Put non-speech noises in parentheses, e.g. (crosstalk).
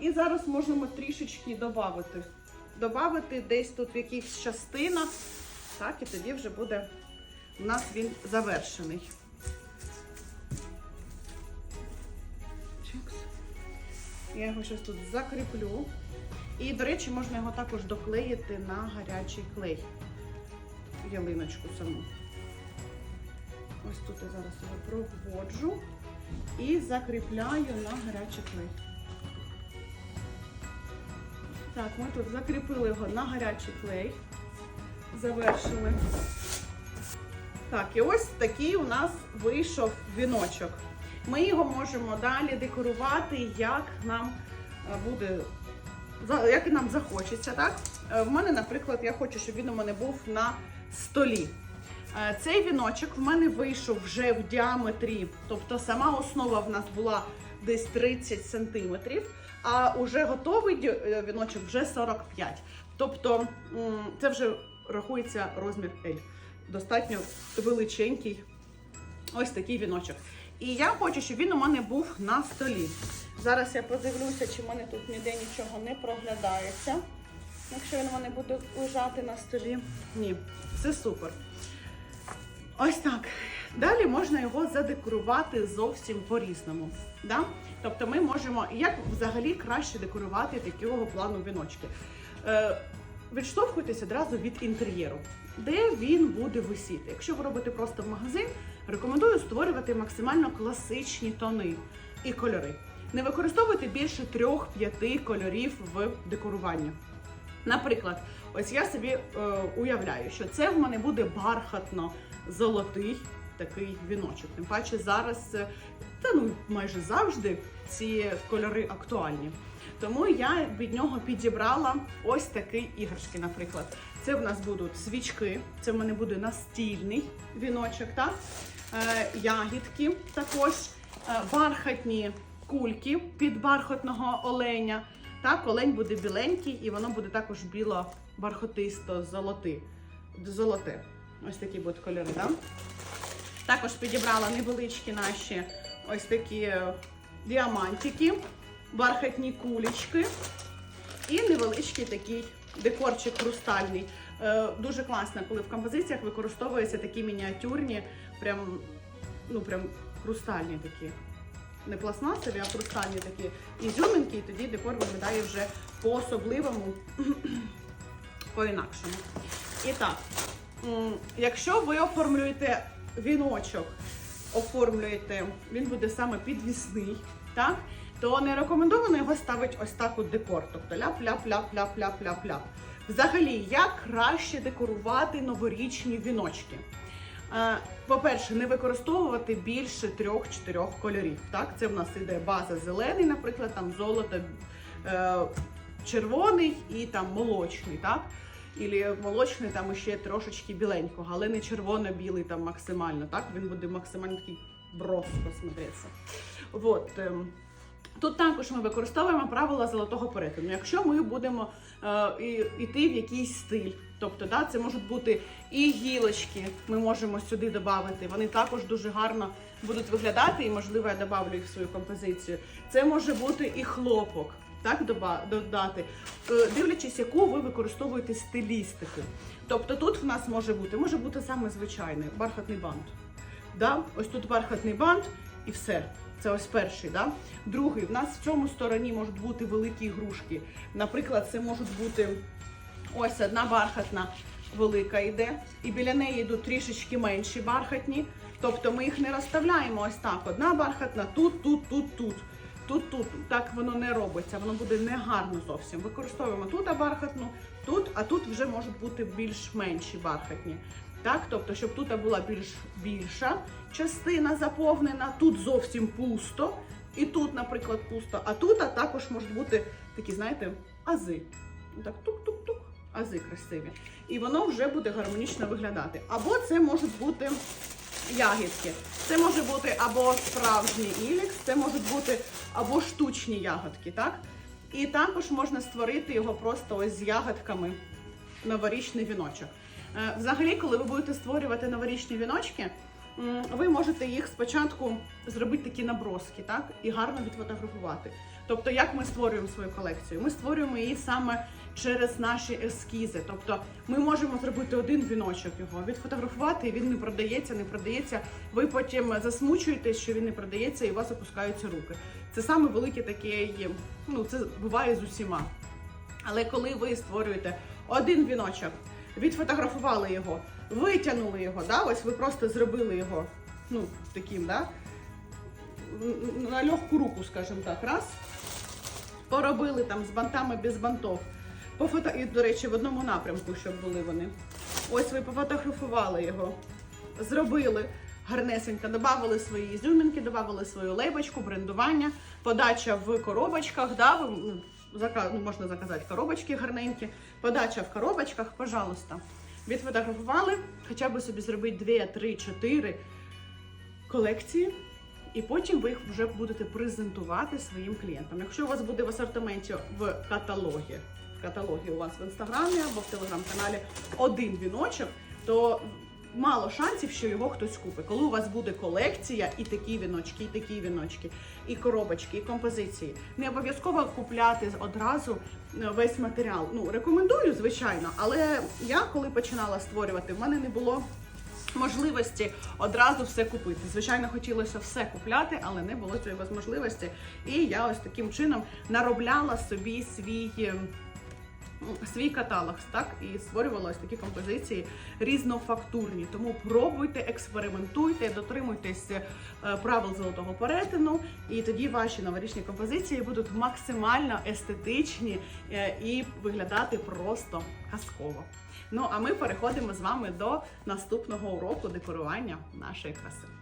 і зараз можемо трішечки додати. Добавити десь тут в якихось частинах. Так, і тоді вже буде у нас він завершений. Я його зараз тут закріплю. І, до речі, можна його також доклеїти на гарячий клей. Ялиночку саму. Ось тут я зараз його проводжу і закріпляю на гарячий клей. Так, ми тут закріпили його на гарячий клей. Завершили. Так, і ось такий у нас вийшов віночок. Ми його можемо далі декорувати, як нам е, буде, як нам захочеться. Так? Е, В мене, наприклад, я хочу, щоб він у мене був на столі. Е, Цей віночок в мене вийшов вже в діаметрі, тобто сама основа в нас була десь 30 сантиметрів, а уже готовий е, віночок вже 45. Тобто це вже рахується розмір L. Достатньо величенький ось такий віночок. І я хочу, щоб він у мене був на столі. Зараз я подивлюся, чи в мене тут ніде нічого не проглядається. Якщо він у мене буде лежати на столі. Ні, все супер. Ось так. Далі можна його задекорувати зовсім по-різному. Да? Тобто ми можемо, як взагалі краще декорувати такого плану віночки. Е, відштовхуйтесь одразу від інтер'єру, де він буде висіти. Якщо ви робите просто в магазин, рекомендую створювати максимально класичні тони і кольори. Не використовуйте більше трьох-п'яти кольорів в декоруванні. Наприклад, ось я собі е, уявляю, що це в мене буде бархатно-золотий такий віночок. Тим паче зараз, е, та ну майже завжди ці кольори актуальні. Тому я від нього підібрала ось такі іграшки, наприклад. Це в нас будуть свічки, це в мене буде настільний віночок, так? Е, ягідки також, е, бархатні кульки під бархатного оленя. Так, олень буде біленький і воно буде також біло бархатисто золоти, золоте. Ось такі будуть кольори, так? Також підібрала невеличкі наші ось такі е, діамантики, бархатні кулечки і невеличкий такий декорчик хрустальний. Е, дуже класно, коли в композиціях використовуються такі мініатюрні, прям, ну, прям хрустальні такі. Не пластмасові, а хрустальні такі ізюминки, і тоді декор виглядає вже по-особливому, (clears throat) по-інакшому. І так, якщо ви оформлюєте віночок, оформлюєте, він буде саме підвісний, так? То не рекомендовано його ставити ось так от декор. Тобто ляп-ляп-ляп-ляп-ляп-ляп-ляп. Взагалі, як краще декорувати новорічні віночки? По-перше, не використовувати більше трьох-чотирьох кольорів. Так, це в нас іде база зелений, наприклад, там золото, е, червоний і там молочний, так? Ілі молочний там ще трошечки біленького, але не червоно-білий там максимально. Так, він буде максимально такий броско смотреться. Вот. ем, Тут також ми використовуємо правила золотого перетину. Якщо ми будемо е, йти в якийсь стиль, тобто да, це можуть бути і гілочки, ми можемо сюди додати. Вони також дуже гарно будуть виглядати, і можливо я додавлю їх в свою композицію. Це може бути і хлопок. Так, додати, Е, дивлячись, яку ви використовуєте стилістику. Тобто тут в нас може бути, може бути саме звичайний бархатний бант. Да? Ось тут бархатний бант і все. Це ось перший. Да? Другий, в нас в цьому стороні можуть бути великі ігрушки. Наприклад, це можуть бути ось одна бархатна велика йде, і біля неї йдуть трішечки менші бархатні. Тобто ми їх не розставляємо ось так. Одна бархатна тут, тут, тут, тут. Тут, тут так воно не робиться, воно буде негарно зовсім. Використовуємо тут бархатну, тут, а тут вже можуть бути більш менші бархатні. Так, тобто, щоб тут була більш більша частина заповнена, тут зовсім пусто, і тут, наприклад, пусто, а тут а також можуть бути такі, знаєте, ази. Так, тук-тук-тук, ази красиві. І воно вже буде гармонічно виглядати. Або це можуть бути ягідки. Це може бути або справжній ілікс, це можуть бути або штучні ягодки, так? І також можна створити його просто ось з ягодками новорічний віночок. Е, Взагалі, коли ви будете створювати новорічні віночки, ви можете їх спочатку зробити такі наброски, так? І гарно відфотографувати. Тобто, як ми створюємо свою колекцію? Ми створюємо її саме через наші ескізи. Тобто, ми можемо зробити один віночок його, відфотографувати, і він не продається, не продається. Ви потім засмучуєтесь, що він не продається, і у вас опускаються руки. Це саме велике таке, ну це буває з усіма. Але коли ви створюєте один віночок, відфотографували його, витягнули його, да? ось ви просто зробили його ну, таким, да? на легку руку, скажімо так, раз. Поробили там з бантами без бантов. Пофото... І, до речі, в одному напрямку, щоб були вони. Ось ви пофотографували його, зробили гарнесенько, додали свої ізюмінки, додали свою лейбочку, брендування, подача в коробочках, да, ви, ну, ну, можна заказати коробочки гарненькі, подача в коробочках, пожалуйста. Відфотографували, хоча б собі зробити 2, 3, 4 колекції, і потім ви їх вже будете презентувати своїм клієнтам. Якщо у вас буде в асортименті в каталогі, в каталогі у вас в інстаграмі або в телеграм-каналі один віночок, то мало шансів, що його хтось купить. Коли у вас буде колекція, і такі віночки, і такі віночки, і коробочки, і композиції, не обов'язково купляти одразу е, весь матеріал. Ну рекомендую, звичайно, але я коли починала створювати, в мене не було можливості одразу все купити. Звичайно, хотілося все купляти, але не було цієї можливості. І я ось таким чином наробляла собі свій. Свій каталог, так і створювала ось такі композиції різнофактурні. Тому пробуйте, експериментуйте, дотримуйтесь е, правил золотого перетину, і тоді ваші новорічні композиції будуть максимально естетичні е, і виглядати просто казково. Ну а ми переходимо з вами до наступного уроку декорування нашої краси.